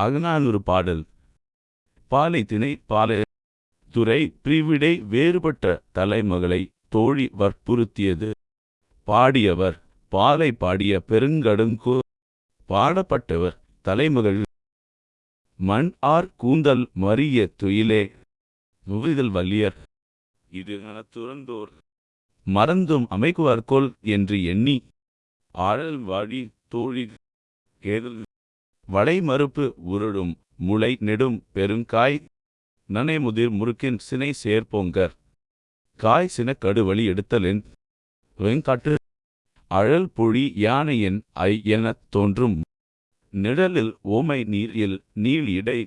அகநானூறு பாடல். பாலை திணை பாலை துறை பிரிவிடை வேறுபட்ட தலைமகளை தோழி வற்புறுத்தியது. பாடியவர் பாலை பாடிய பெருங்கடுங்கு பாடப்பட்டவர் தலைமகள். மண் ஆர் கூந்தல் மறிய துயிலே நுவிதல் வல்லியர். இது துறந்தோர். மறந்தும் அமைக்குவார்கொல் என்று எண்ணி ஆழல் வாடி தோழி கேதல் வளை மறுப்பு உருடும் முளை நெடும் பெருங்காய் நனைமுதிர் முறுக்கின் சினை சேர்ப்போங்கர் காய் சினக்கடு வழி எடுத்தலின் வெங்காட்டு அழல் புழி யானையின் ஐ எனத் தோன்றும். நிழலில் ஓமை நீரில் நீள் இடை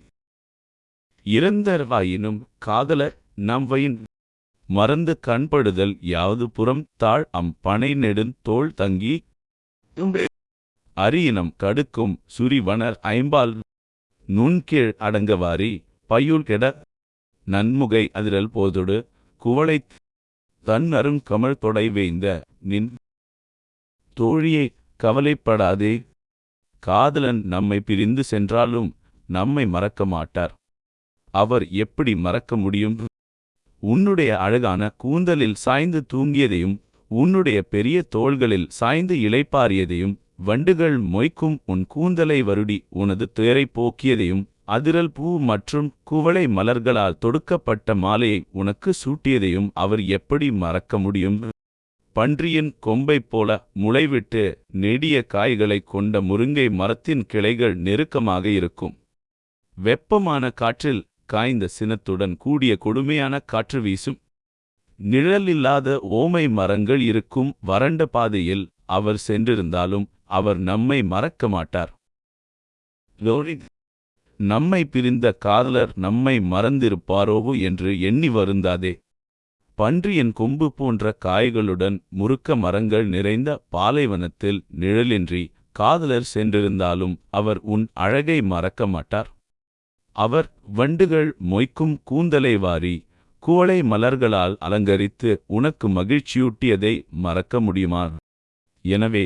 இறந்தர்வாயினும் காதல நம்வையின். மறந்து கண்படுதல் யாவது புறம் தாழ் அம் பனை நெடுந் தோள் தங்கி. அரியினம் கடுக்கும் சுரிவனர் ஐம்பால் நுண்கீழ் அடங்கவாரி பையுள் கெட நன்முகை அதிரல் போதொடு குவளைத் தன் அரும் தொடை வேய்ந்த நின் தோழியை கவலைப்படாதே. காதலன் நம்மை பிரிந்து சென்றாலும் நம்மை மறக்க மாட்டார். அவர் எப்படி மறக்க முடியும்? உன்னுடைய அழகான கூந்தலில் சாய்ந்து தூங்கியதையும் உன்னுடைய பெரிய தோள்களில் சாய்ந்து இளைப்பாரியதையும் வண்டுகள் மொய்க்கும் உன் கூந்தலை வருடி உனது துயரைப் போக்கியதையும் அதிரல் பூ மற்றும் குவளை மலர்களால் தொடுக்கப்பட்ட மாலையை உனக்கு சூட்டியதையும் அவர் எப்படி மறக்க முடியும்? பன்றியின் கொம்பைப் போல முளைவிட்டு நெடிய காய்களைக் கொண்ட முருங்கை மரத்தின் கிளைகள் நெருக்கமாக இருக்கும். வெப்பமான காற்றில் காய்ந்த சினத்துடன் கூடிய கொடுமையான காற்று வீசும். நிழலில்லாத ஓமை மரங்கள் இருக்கும் வறண்ட பாதையில் அவர் சென்றிருந்தாலும் அவர் நம்மை மறக்க மாட்டார். நம்மை பிரிந்த காதலர் நம்மை மறந்திருப்பாரோ என்று எண்ணி வருந்தாதே. பன்றியின் கொம்பு போன்ற காய்களுடன் முறுக்க மரங்கள் நிறைந்த பாலைவனத்தில் நிழலின்றி காதலர் சென்றிருந்தாலும் அவர் உன் அழகை மறக்க மாட்டார். அவர் வண்டுகள் மொய்க்கும் கூந்தலை வாரி குவளை மலர்களால் அலங்கரித்து உனக்கு மகிழ்ச்சியூட்டியதை மறக்க முடியுமா? எனவே